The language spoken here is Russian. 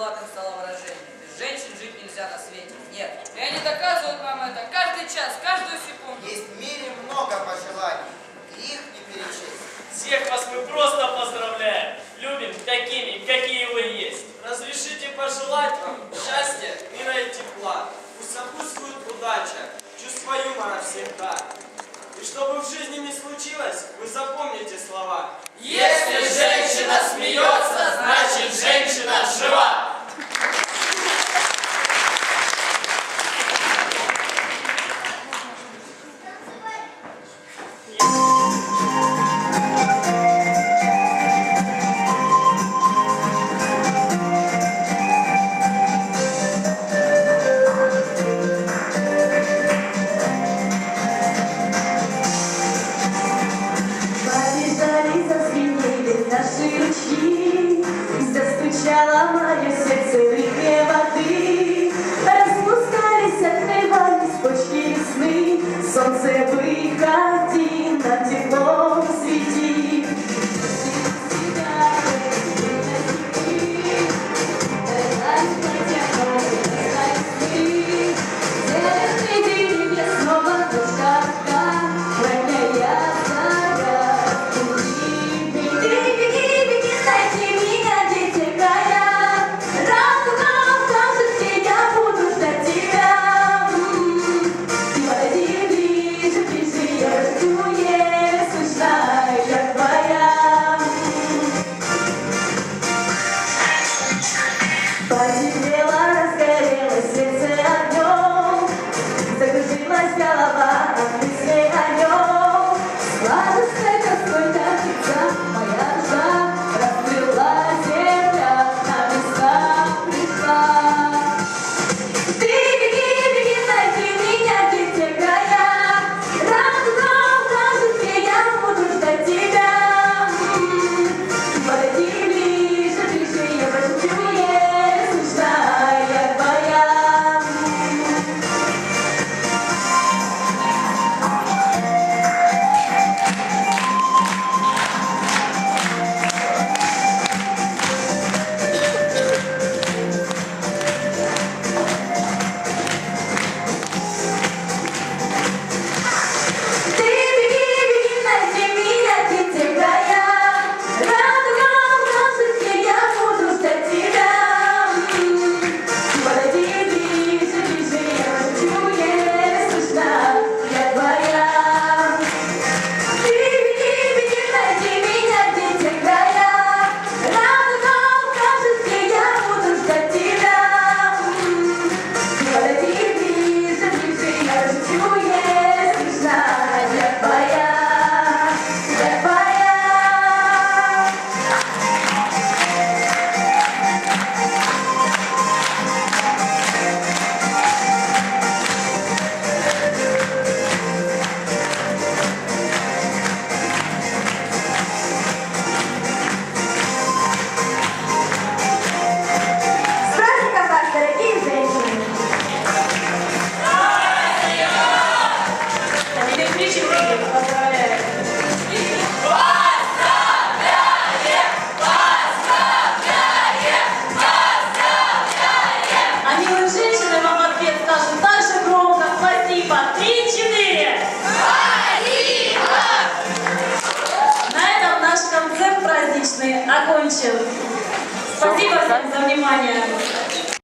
Платон стало выражение. Без женщин жить нельзя на свете. Нет. И они доказывают вам это каждый час, каждую секунду. Есть в мире много пожеланий. И их не перечесть. Всех вас мы просто поздравляем. Любим такими, какие вы есть. Разрешите пожелать вам счастья, мира и тепла. Пусть сопутствует удача, чувство юмора всегда. И чтобы в жизни не случилось, вы запомните слова. Есть! Some say окончил. Спасибо всем за внимание.